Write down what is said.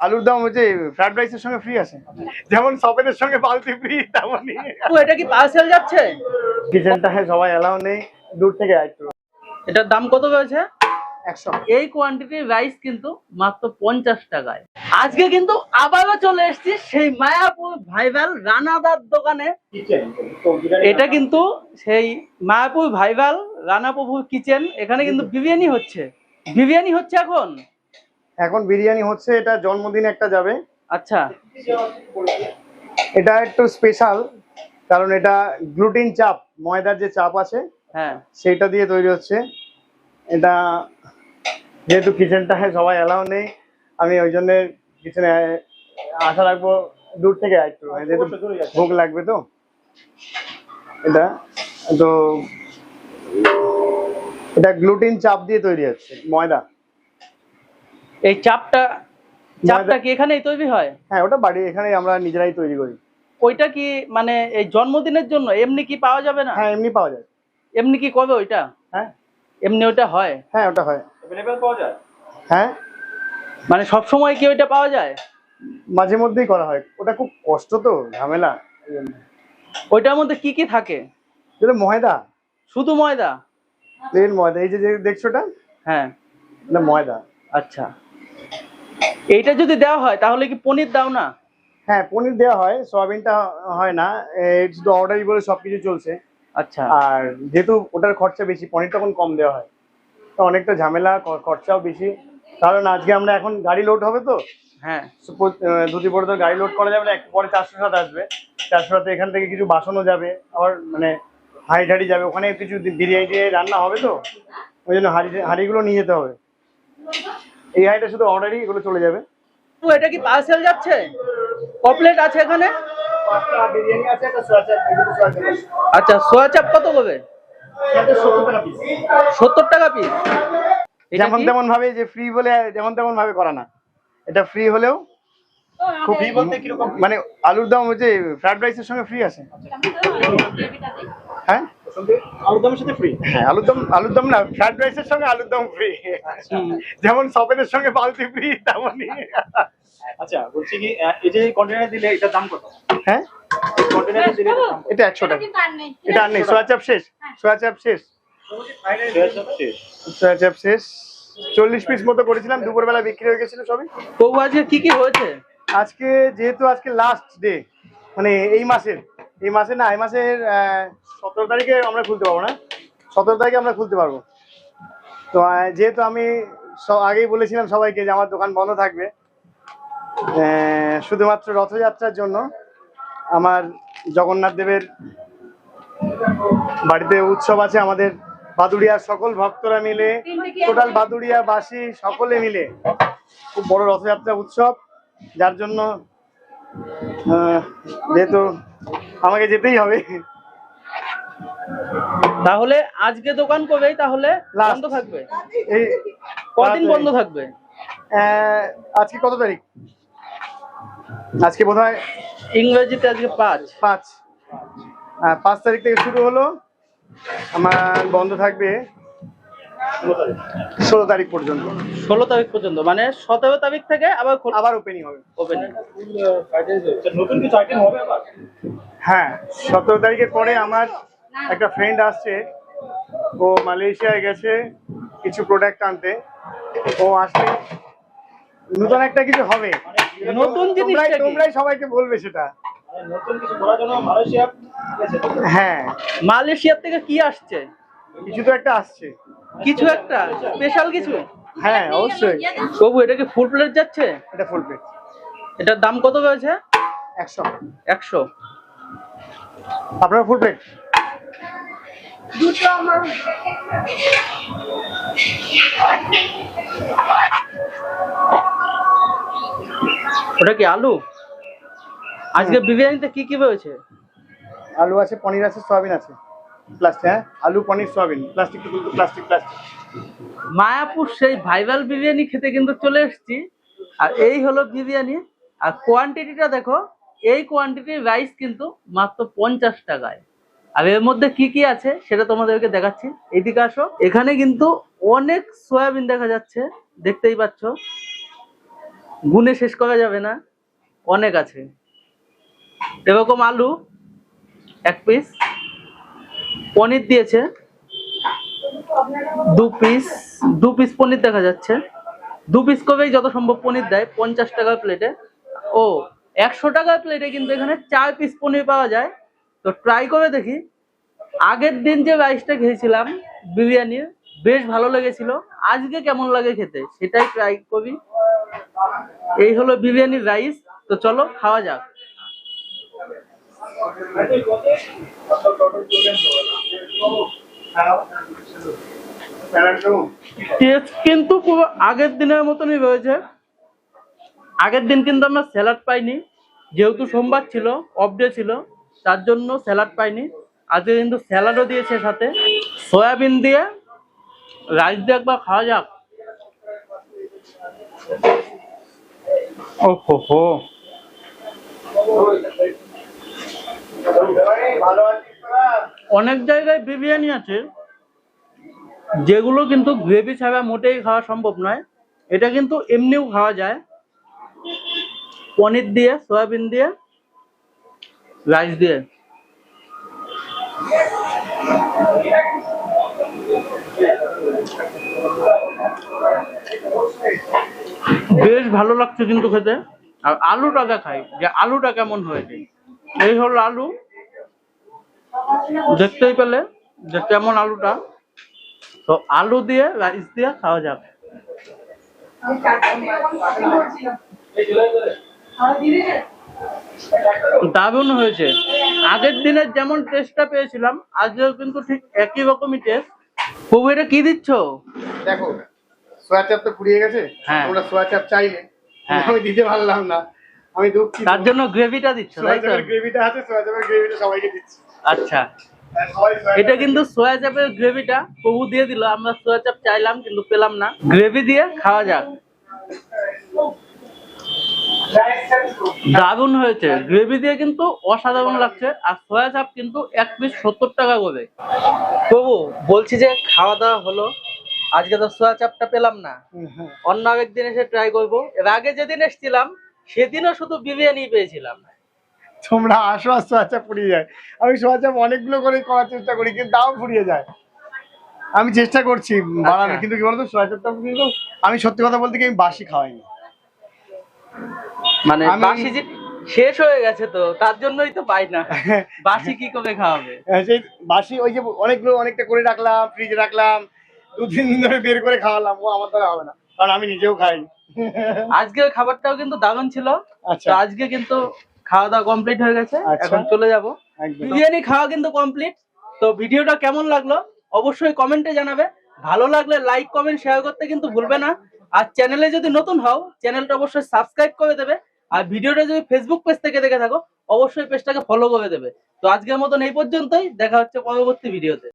আলুর দাম হচ্ছে ফ্রাইড রাইসের সঙ্গে ফ্রি আছে। যেমন সবেদের সঙ্গে বালতি ফ্রি তেমনই। ও এটা কি পার্সেল যাচ্ছে? কিচেনটা সবাই এলাও নেই দূর থেকে একটু এটার দাম কত রয়েছে? এই কোয়ান্টিটির রাইস কিন্তু মাত্র পঞ্চাশ টাকায়। আজকে কিন্তু আবারও চলে এসেছি সেই মায়াপুর ভাইভাল রানাদার দোকানে। এটা কিন্তু সেই মায়াপুর ভাইভাল রানাপ্রভুর কিচেন। এখানে কিন্তু বিরিয়ানি হচ্ছে। বিরিয়ানি হচ্ছে এখন? এখন বিরিয়ানি হচ্ছে এটা জন্মদিন একটা যাবে। আচ্ছা। এটা একটু স্পেশাল কারণ এটা গ্লুটিন চাপ ময়দার যে চাপ আছে হ্যাঁ। সেইটা দিয়ে তৈরি হচ্ছে। এটা যেহেতু কিচেনটা সবাই এলাও নেই আমি ওই জন্য কিচেনে আশা রাখব দূর থেকে একটু যেহেতু ভোগ লাগবে তো। এটা তো এটা গ্লুটিন চাপ দিয়ে তৈরি হচ্ছে ময়দা। এই চাপটা চাপটা কি এখানেই তৈরি হয়? হ্যাঁ ওটা বাড়ি এখানেই আমরা নিজেরাই তৈরি করি। ওইটা কি মানে এই জন্মদিনের জন্য? এমনি কি পাওয়া যাবে না? হ্যাঁ এমনি পাওয়া যায়। এমনি কি কবে ওইটা? হ্যাঁ। এমনি ওইটা হয়? হ্যাঁ ওটা হয়। अवेलेबल পাওয়া যায়? হ্যাঁ। মানে সব সময় কি ওইটা পাওয়া যায়? মাঝে মধ্যেই করা হয়। ওটা খুব কষ্ট তো ঝামেলা। ওইটার মধ্যে কি কি থাকে? এটা ময়দা। শুধু ময়দা? প্লেন ময়দা। এই যে যে দেখছ ওটা? হ্যাঁ। এটা ময়দা। আচ্ছা। এইটা যদি দেওয়া হয় তাহলে কি পনির দাও না? হ্যাঁ পনির দেওয়া হয় সয়াবিনটা হয় না শুধু অর্ডারই বলে সবকিছু চলছে। আচ্ছা। আর যেহেতু ওটার খরচা বেশি পনিরটা তখন কম দেওয়া হয়। তো অনেকটা ঝামেলা খরচাও বেশি। কারণ আজকে আমরা এখন গাড়ি লোড হবে তো? হ্যাঁ। ধুতি পরে তো গাড়ি লোড করা যাবে না একটু পরে চারশো সাত আসবে। চারশো সাথে এখান থেকে কিছু বাসনও যাবে আবার মানে হাঁড়ি ঠাড়ি যাবে ওখানে কিছু বিরিয়ানি দিয়ে রান্না হবে তো? ওই জন্য হাঁড়ি হাঁড়িগুলো নিয়ে যেতে হবে। এই হাঁড়িটা শুধু অর্ডারই এগুলো চলে যাবে। তো এটা কি পার্সেল যাচ্ছে? কপলেট আছে এখানে? পাঁচটা বিরিয়ানি আছে একটা সোয়া চাপ দুটো সোয়া চাপ আছে। আচ্ছা সোয়া চাপ কত হবে 70 টাকা piece। সত্তর টাকা পিস যেমন তেমন ভাবে যে ফ্রি বলে যেমন তেমন ভাবে করা না। এটা ফ্রি হলেও মানে আলুর দম হচ্ছে ফ্রাইড রাইসের সঙ্গে ফ্রি আছে। হ্যাঁ? আলুর দমের সাথে ফ্রি হ্যাঁ আলুর দম আলুর দম না ফ্রাইড রাইসের সঙ্গে আলুর দম ফ্রি যেমন সবেদের সঙ্গে বালতি ফ্রি তেমনই। আচ্ছা বলছি কি আহ, এই যে কন্টেনার দিলে এটার দাম কত? হ্যাঁ? কন্টেনার দিলে? এটা টাকা। এটা আর নেই। সোয়া চাপ শেষ সোয়া চাপ শেষ। সোয়া চাপ শেষ। চল্লিশ পিস মতো করেছিলাম দুপুরবেলা বিক্রি হয়ে গেছিল সবই। আজকে কি কি হয়েছে? আজকে যেহেতু আজকে লাস্ট ডে মানে এই মাসের এই মাসে না, এই মাসের সতেরো তারিখে আমরা খুলতে পারব না। সতেরো তারিখে আমরা খুলতে পারব। তো যেহেতু আমি আগেই বলেছিলাম সবাইকে যে আমার দোকান বন্ধ থাকবে শুধুমাত্র রথযাত্রার জন্য আমার জগন্নাথ দেবের বাড়িতে উৎসব আছে আমাদের বাদুড়িয়ার সকল ভক্তরা মিলে, টোটাল বাদুড়িয়া বাসী সকলে মিলে খুব বড় রথযাত্রা উৎসব, যার জন্য যেহেতু আমাকে যেতেই হবে। তাহলে আজকে দোকান কবেই? তাহলে বন্ধ থাকবে? এই কদিন বন্ধ থাকবে? আহ, আজকে কত তারিখ? আজকে বোধ হয় ইংরেজিতে আজকে পাঁচ। পাঁচ। পাঁচ তারিখ থেকে শুরু হলো। আমার বন্ধ থাকবে ষোলো তারিখ পর্যন্ত। ষোলো তারিখ পর্যন্ত মানে সতেরো তারিখ থেকে আবার আবার ওপেনিং হবে। ওপেন নতুন কিছু আইটেম হবে আবার? হ্যাঁ সতেরো তারিখের পরে আমার একটা ফ্রেন্ড আসছে। ও মালয়েশিয়ায় গেছে কিছু প্রোডাক্ট আনতে। ও আসলে নতুন একটা কিছু হবে। নতুন জিনিসটা তোমরাই সবাইকে বলবে সেটা। নতুন কিছু করার জন্য মালয়েশিয়া হ্যাঁ। মালয়েশিয়ার থেকে কি আসছে? কিছু তো একটা আসছে। কিছু একটা? স্পেশাল কিছু? হ্যাঁ অবশ্যই। তবু এটা কি ফুল প্লেট যাচ্ছে? এটা ফুল প্লেট এটার দাম কত রয়েছে? একশো। একশো। আপনার ফুল প্লেট ওটা কি আলু? আজকে বিরিয়ানিতে কি কি রয়েছে? আলু আছে পনির আছে সয়াবিন আছে। প্লাস্টিক হ্যাঁ? আলু পনির soyabean. Plastic plastic plastic Mayapur সেই ভাইরাল বিরিয়ানি খেতে কিন্তু চলে এসেছি। আর এই হলো বিরিয়ানি। আর কোয়ান্টিটিটা দেখো এই কোয়ান্টিটির রাইস কিন্তু মাত্র পঞ্চাশ টাকায়। আর এর মধ্যে কি কি আছে সেটা তোমাদেরকে দেখাচ্ছি। এইদিকে আসো। এখানে কিন্তু অনেক সয়াবিন দেখা যাচ্ছে, দেখতেই পাচ্ছ। গুনে শেষ করা যাবে না। অনেক আছে। এরকম আলু এক পিস পনির দিয়েছে। দু পিস দু পিস পনির দেখা যাচ্ছে। দু পিস করেই যত সম্ভব পনির দেয়, পঞ্চাশ টাকা প্লেটে ও একশো টাকা প্লেটে কিন্তু এখানে চার পিস পনির পাওয়া যায়। তো ট্রাই করে দেখি। আগের দিন যে রাইসটা খেয়েছিলাম বিরিয়ানির বেশ ভালো লেগেছিল। আজকে কেমন লাগে খেতে? সেটাই ট্রাই করি। এই হলো বিরিয়ানির রাইস তো চলো খাওয়া যাক। টেস্ট কিন্তু পুরো আগের দিনের মতনই রয়েছে। আগের দিন কিন্তু আমরা স্যালাড পাইনি। যেহেতু সোমবার ছিল অফ ডে ছিল তার জন্য স্যালাড পাইনি। আজকে কিন্তু স্যালাডও দিয়েছে সাথে। সয়াবিন দিয়ে রাইস দিয়ে একবার খাওয়া যাক। ও হো। অনেক জায়গায় বিরিয়ানি আছে যেগুলো কিন্তু গ্রেভি ছাড়া মোটেই খাওয়া সম্ভব নয়। এটা কিন্তু এমনিও খাওয়া যায়। পনির দিয়ে, সয়াবিন দিয়ে, রাইস দিয়ে। বেশ ভালো লাগছে কিন্তু খেতে। আর আলুটাকে খাই যে আলুটা কেমন হয়েছে। এই হলো আলু। দেখতেই পেলে যে কেমন আলুটা। তো আলু দিয়ে, রাইস দিয়ে খাওয়া যাবে দারুণ হয়েছে। আগের দিনের যেমন টেস্টটা পেয়েছিলাম আজকেও কিন্তু ঠিক একই রকমই টেস্ট প্রভু এটা কি দিচ্ছ? দেখো সোয়া চাপ তো ফুরিয়ে গেছে। হ্যাঁ। তোমরা সোয়া চাপ চাইলে। হ্যাঁ। আমি দিতে পারলাম না। আমি দুঃখিত। তার জন্য গ্রেভিটা দিচ্ছ তাই তো? গ্রেভিটা আছে সোয়া চাপের গ্রেভিটা সবাইকে দিচ্ছি। আচ্ছা। হ্যাঁ, এটা কিন্তু সোয়া চাপের গ্রেভিটা প্রভু দিয়ে দিল। আমরা সোয়া চাপ চাইলাম কিন্তু পেলাম না। গ্রেভি দিয়ে খাওয়া যাক। দারুণ হয়েছে। গ্রেভি দিয়ে কিন্তু অসাধারণ লাগছে আর সোয়া চাপ কিন্তু এক পিস সত্তর টাকা করে। প্রভু বলছি যে খাওয়া দাওয়া হলো আজকে তো সোয়া চাপটা পেলাম না। অন্য হ্যাঁ। দিন এসে ট্রাই করব। এর আগে যেদিন এসেছিলাম সেদিনও শুধু বিরিয়ানি পেয়েছিলাম। তোমরা আসো আর সোয়া চাপ ফুরিয়ে যায়। আমি সোয়া চাপ অনেকগুলো করে করার চেষ্টা করি কিন্তু তাও ফুরিয়ে যায়। আমি চেষ্টা করছি বানানোর আচ্ছা। কিন্তু কি বলতো সোয়া চাপটা কিন্তু আমি সত্যি কথা বলতে কি আমি বাসি খাওয়াইনি। মানে বাসি যে শেষ হয়ে গেছে তো তার জন্যই তো পাই না। বাসি কি করে খাওয়াবে? হ্যাঁ, সেই বাসি ওই যে অনেকগুলো অনেকটা করে রাখলাম ফ্রিজে রাখলাম দু তিন দিন ধরে বের করে খাওয়ালাম ও আমার দ্বারা হবে না কারণ আমি নিজেও খাই আজকের খাবারটাও কিন্তু দারুণ ছিল। আচ্ছা। আজকে কিন্তু খাওয়া দাওয়া কমপ্লিট হয়ে গেছে আচ্ছা। এখন চলে যাব। বিরিয়ানি খাওয়া কিন্তু কমপ্লিট তো ভিডিওটা কেমন লাগল? অবশ্যই কমেন্টে জানাবে। ভালো লাগলে লাইক কমেন্ট শেয়ার করতে কিন্তু ভুলবে না। আর চ্যানেলে যদি নতুন হও চ্যানেলটা অবশ্যই সাবস্ক্রাইব করে দেবে। আর ভিডিওটা যদি ফেসবুক পেজ থেকে দেখে থাকো, অবশ্যই পেজটাকে ফলো করে দেবে। তো আজকের মতন এই পর্যন্তই, দেখা হচ্ছে পরবর্তী ভিডিওতে